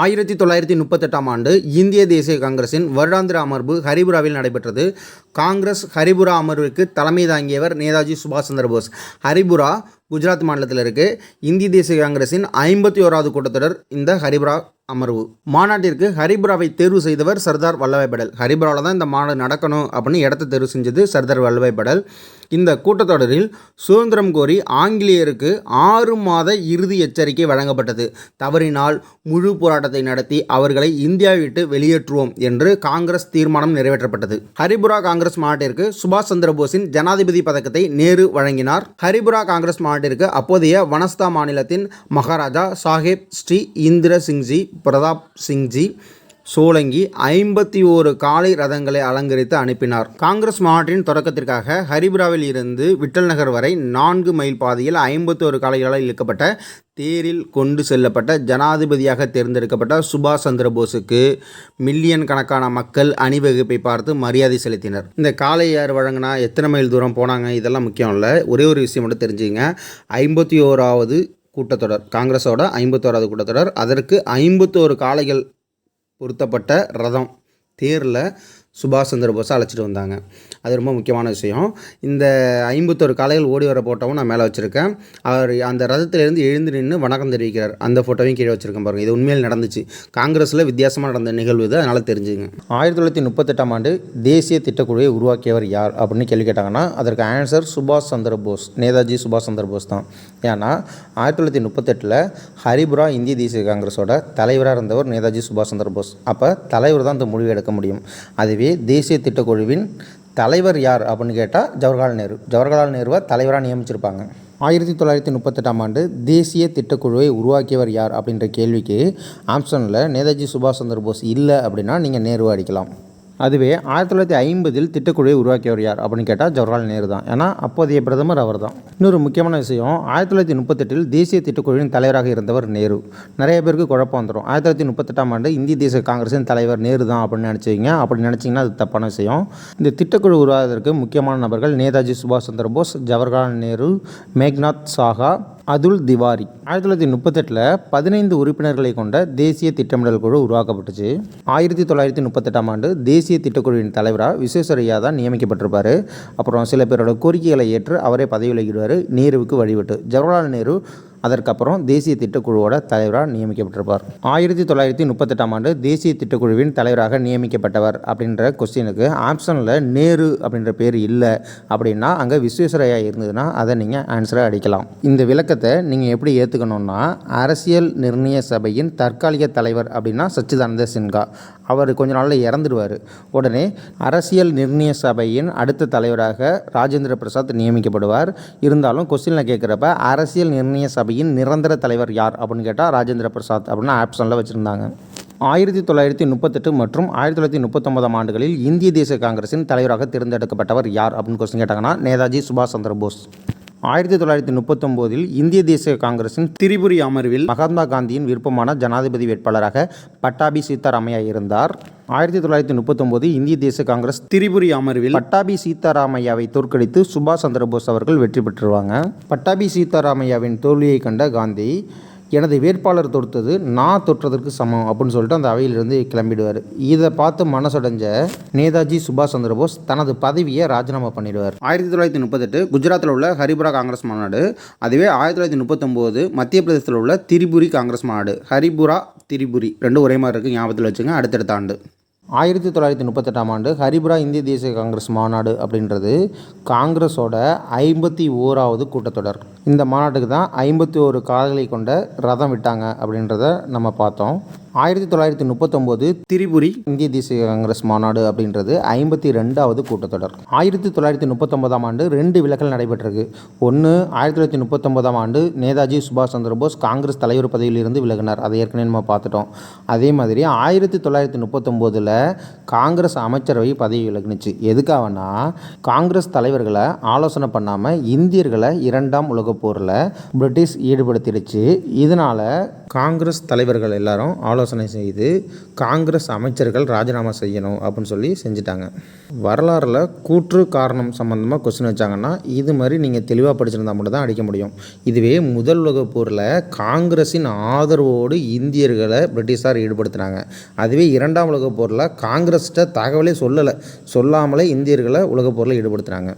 ஆயிரத்தி தொள்ளாயிரத்தி முப்பத்தெட்டாம் ஆண்டு இந்திய தேசிய காங்கிரசின் வருடாந்திர அமர்வு ஹரிபுராவில் நடைபெற்றது. காங்கிரஸ் ஹரிபுரா அமர்வுக்கு தலைமை தாங்கியவர் நேதாஜி சுபாஷ் சந்திர போஸ். ஹரிபுரா குஜராத் மாநிலத்தில் இருக்குது இந்திய தேசிய காங்கிரசின் ஐம்பத்தி ஓராவது கூட்டத்தொடர் இந்த ஹரிபுரா அமர்வு. மாநாட்டிற்கு ஹரிபுராவை தேர்வு செய்தவர் சர்தார் வல்லபாய் படேல். ஹரிபுராவில் தான் இந்த மாநாடு நடக்கணும் அப்படின்னு இடத்த தேர்வு செஞ்சது சர்தார் வல்லபாய் படேல். இந்த கூட்டத்தொடரில் சுதந்திரம் கோரி ஆங்கிலேயருக்கு ஆறு மாத இறுதி எச்சரிக்கை வழங்கப்பட்டது. தவறினால் முழு போராட்டத்தை நடத்தி அவர்களை இந்தியா விட்டு வெளியேற்றுவோம் என்று காங்கிரஸ் தீர்மானம் நிறைவேற்றப்பட்டது. ஹரிபுரா காங்கிரஸ் மாநாட்டிற்கு சுபாஷ் சந்திர போஸின் ஜனாதிபதி பதக்கத்தை நேரு வழங்கினார். ஹரிபுரா காங்கிரஸ் மாநாட்டிற்கு அப்போதைய வனஸ்தா மாநிலத்தின் மகாராஜா சாஹேப் ஸ்ரீ இந்திர சிங்ஜி பிரதாப் சிங்ஜி சோலங்கி ஐம்பத்தி ஓரு காளை ரதங்களை அலங்கரித்து அனுப்பினார். காங்கிரஸ் மாநாட்டின் தொடக்கத்திற்காக ஹரிபுராவில் இருந்து விட்டல் நகர் வரை நான்கு மைல் பாதையில் ஐம்பத்தோரு காலைகளால் இழுக்கப்பட்ட தேரில் கொண்டு செல்லப்பட்ட ஜனாதிபதியாக தேர்ந்தெடுக்கப்பட்ட சுபாஷ் சந்திர போஸுக்கு மில்லியன் கணக்கான மக்கள் அணிவகுப்பை பார்த்து மரியாதை செலுத்தினர். இந்த காலை யார் வழங்கினா எத்தனை மைல் தூரம் போனாங்க இதெல்லாம் முக்கியம் இல்லை. ஒரே ஒரு விஷயம் மட்டும் தெரிஞ்சுங்க ஐம்பத்தி ஓராவது கூட்டத்தொடர் காங்கிரஸோட ஐம்பத்தோராவது கூட்டத்தொடர். அதற்கு ஐம்பத்தோரு காளைகள் பொருத்தப்பட்ட ரதம். தேரில் சுபாஷ் சந்திர போஸை அழைச்சிட்டு வந்தாங்க. அது ரொம்ப முக்கியமான விஷயம். இந்த ஐம்பத்தொரு காலையில் ஓடி வர ஃபோட்டோவும் நான் மேலே வச்சுருக்கேன். அவர் அந்த ரதத்திலேருந்து எழுந்து நின்று வணக்கம் தெரிவிக்கிறார். அந்த ஃபோட்டோவையும் கீழே வச்சுருக்கேன் பாருங்கள் இது உண்மையில் நடந்துச்சு. காங்கிரஸில் வித்தியாசமாக நடந்த நிகழ்வு இது. அதனால் தெரிஞ்சுங்க. ஆயிரத்தி தொள்ளாயிரத்தி முப்பத்தெட்டாம் ஆண்டு தேசிய திட்டக்குழுவை உருவாக்கியவர் யார் அப்படின்னு கேள்வி கேட்டாங்கன்னா அதற்கு ஆன்சர் சுபாஷ் சந்திர போஸ். நேதாஜி சுபாஷ் சந்திர போஸ் தான். ஏன்னா ஆயிரத்தி தொள்ளாயிரத்தி முப்பத்தெட்டில் ஹரிபுரா இந்திய தேசிய காங்கிரஸோட தலைவராக இருந்தவர் நேதாஜி சுபாஷ் சந்திர போஸ். அப்போ தலைவர் தான் இந்த முடிவு எடுக்க முடியும். அதுவே தேசிய திட்டக்குழுவின் தலைவர் யார் அப்படின்னு கேட்டால் ஜவஹர்லால் நேரு. ஜவஹர்லால் நேருவை தலைவராக நியமிச்சிருப்பாங்க. ஆயிரத்தி தொள்ளாயிரத்தி முப்பத்தெட்டாம் ஆண்டு தேசிய திட்டக்குழுவை உருவாக்கியவர் யார் அப்படின்ற கேள்விக்கு ஆம்ஸ்டனில் நேதாஜி சுபாஷ் சந்திர போஸ் இல்லை அப்படின்னா நீங்கள் நேருவை அடிக்கலாம். அதுவே ஆயிரத்தி தொள்ளாயிரத்தி ஐம்பதில் திட்டக்குழுவை உருவாக்கியவர் யார் அப்படின்னு கேட்டால் ஜவஹர்லால் நேரு தான். ஏன்னா அப்போதைய பிரதமர் அவர் தான் இன்னொரு முக்கியமான விஷயம் ஆயிரத்தி தொள்ளாயிரத்தி முப்பத்தெட்டில் தேசிய திட்டக்குழுவின் தலைவராக இருந்தவர் நேரு. நிறைய பேருக்கு குழப்பம் வந்துடும் ஆயிரத்தி தொள்ளாயிரத்தி முப்பத்தெட்டாம் ஆண்டு இந்திய தேசிய காங்கிரஸின் தலைவர் நேரு தான் அப்படின்னு நினச்சிங்க அப்படி நினச்சிங்கன்னா அது தப்பான விஷயம். இந்த திட்டக்குழு உருவாவதற்கு முக்கியமான நபர்கள் நேதாஜி சுபாஷ் சந்திர போஸ் ஜவஹர்லால் நேரு மேக்நாத் சாகா அதுல் திவாரி. ஆயிரத்தி தொள்ளாயிரத்தி முப்பத்தெட்டில் பதினைந்து உறுப்பினர்களை கொண்ட தேசிய திட்டமிடல் குழு உருவாக்கப்பட்டுச்சு. ஆயிரத்தி தொள்ளாயிரத்தி முப்பத்தெட்டாம் ஆண்டு தேசிய திட்டக்குழுவின் தலைவராக விஸ்வேஸ்வரையா தான் நியமிக்கப்பட்டிருப்பார். அப்புறம் சில பேரோட கோரிக்கைகளை ஏற்று அவரே பதவி விலகிடுவார் நேருவுக்கு வழிவிட்டு ஜவஹர்லால் நேரு அதற்கப்புறம் தேசிய திட்டக்குழுவோட தலைவராக நியமிக்கப்பட்டிருப்பார். ஆயிரத்தி தொள்ளாயிரத்தி முப்பத்தெட்டாம் ஆண்டு தேசிய திட்டக்குழுவின் தலைவராக நியமிக்கப்பட்டவர் அப்படின்ற கொஸ்டினுக்கு ஆப்ஷனில் நேரு அப்படின்ற பேர் இல்லை அப்படின்னா அங்கே விஸ்வேஸ்வரையா இருந்ததுன்னா அதை நீங்கள் ஆன்சராக அடிக்கலாம். இந்த விளக்கத்தை நீங்கள் எப்படி ஏற்றுக்கணும்னா அரசியல் நிர்ணய சபையின் தற்காலிக தலைவர் அப்படின்னா சச்சிதானந்த சின்ஹா. அவர் கொஞ்ச நாளில் இறந்துடுவார் உடனே அரசியல் நிர்ணய சபையின் அடுத்த தலைவராக ராஜேந்திர பிரசாத் நியமிக்கப்படுவார். இருந்தாலும் கொஸ்டினில் கேட்குறப்ப அரசியல் நிர்ணய சபையின் நிரந்தர தலைவர் யார் அப்படின்னு கேட்டால் ராஜேந்திர பிரசாத் அப்படின்னு ஆப்ஷனில் வச்சுருந்தாங்க. ஆயிரத்தி தொள்ளாயிரத்தி முப்பத்தெட்டு மற்றும் ஆயிரத்தி தொள்ளாயிரத்தி முப்பத்தொன்பதாம் ஆண்டுகளில் இந்திய தேசிய காங்கிரசின் தலைவராக தேர்ந்தெடுக்கப்பட்டவர் யார் அப்படின்னு கொஸ்டின் கேட்டாங்கன்னா நேதாஜி சுபாஷ் சந்திர போஸ். ஆயிரத்தி தொள்ளாயிரத்தி முப்பத்தொம்போதில் இந்திய தேசிய காங்கிரசின் திரிபுரி அமர்வில் மகாத்மா காந்தியின் விருப்பமான ஜனாதிபதி வேட்பாளராக பட்டாபி சீதாராமையா இருந்தார். ஆயிரத்தி தொள்ளாயிரத்தி முப்பத்தொம்போது இந்திய தேசிய காங்கிரஸ் திரிபுரி அமர்வில் பட்டாபி சீதாராமையாவை தோற்கடித்து சுபாஷ் சந்திரபோஸ் அவர்கள் வெற்றி பெற்றுருவாங்க. பட்டாபி சீதாராமையாவின் தோல்வியை கண்ட காந்தி எனது வேட்பாளர் தொடுத்தது நான் தொற்றதற்கு சமம் அப்படின்னு சொல்லிட்டு அந்த அவையிலிருந்து கிளம்பிடுவார். இதை பார்த்து மனசடைஞ்ச நேதாஜி சுபாஷ் சந்திரபோஸ் தனது பதவியை ராஜினாமா பண்ணிடுவார். ஆயிரத்தி தொள்ளாயிரத்தி முப்பத்தெட்டு குஜராத்தில் உள்ள ஹரிபுரா காங்கிரஸ் மாநாடு அதுவே ஆயிரத்தி தொள்ளாயிரத்தி முப்பத்தொம்போது மத்திய பிரதேசத்தில் உள்ள திரிபுரி காங்கிரஸ் மாநாடு. ஹரிபுரா திரிபுரி ரெண்டு ஒரே மாதிரி இருக்குது ஞாபகத்தில் வச்சுங்க அடுத்தடுத்த ஆண்டு. ஆயிரத்தி தொள்ளாயிரத்தி முப்பத்தெட்டாம் ஆண்டு ஹரிபுரா இந்திய தேசிய காங்கிரஸ் மாநாடு அப்படின்றது காங்கிரஸோட ஐம்பத்தி ஓராவது கூட்டத்தொடர். இந்த மாநாட்டுக்கு தான் ஐம்பத்தி ஓரு கால்களை கொண்ட ரதம் விட்டாங்க அப்படின்றத நம்ம பார்த்தோம். ஆயிரத்தி தொள்ளாயிரத்தி முப்பத்தொம்போது திரிபுரி இந்திய தேசிய காங்கிரஸ் மாநாடு அப்படின்றது ஐம்பத்தி ரெண்டாவது கூட்டத்தொடர். ஆயிரத்தி தொள்ளாயிரத்தி முப்பத்தொன்பதாம் ஆண்டு ரெண்டு விலக்கல் நடைபெற்றிருக்கு ஒன்று ஆயிரத்தி தொள்ளாயிரத்தி முப்பத்தொன்பதாம் ஆண்டு நேதாஜி சுபாஷ் சந்திர போஸ் காங்கிரஸ் தலைவர் பதவியிலிருந்து விலகினார். அதை ஏற்கனவே நம்ம பார்த்துட்டோம். அதே மாதிரி ஆயிரத்தி தொள்ளாயிரத்தி முப்பத்தொம்போதில் காங்கிரஸ் அமைச்சரவை பதவி விலகினுச்சு. எதுக்காகனா காங்கிரஸ் தலைவர்களை ஆலோசனை பண்ணாமல் இந்தியர்களை இரண்டாம் உலகப் போரில் பிரிட்டிஷ் ஈடுபடுத்திடுச்சு. இதனால் காங்கிரஸ் தலைவர்கள் எல்லாரும் ஆலோசனை செய்து காங்கிரஸ் அமைச்சர்கள் ராஜினாமா செய்யணும் அப்படின்னு சொல்லி செஞ்சுட்டாங்க. வரலாறில் கூற்று காரணம் சம்மந்தமாக கொஸ்டின் வச்சாங்கன்னா இது மாதிரி நீங்கள் தெளிவாக படிச்சிருந்தா மட்டும் தான் அடிக்க முடியும். இதுவே முதல் உலகப் போரில் காங்கிரஸின் ஆதரவோடு இந்தியர்களை பிரிட்டிஷார் ஈடுபடுத்தினாங்க. அதுவே இரண்டாம் உலகப் போரில் காங்கிரஸ்கிட்ட தகவலே சொல்லலை. சொல்லாமலே இந்தியர்களை உலகப் போரில் ஈடுபடுத்துகிறாங்க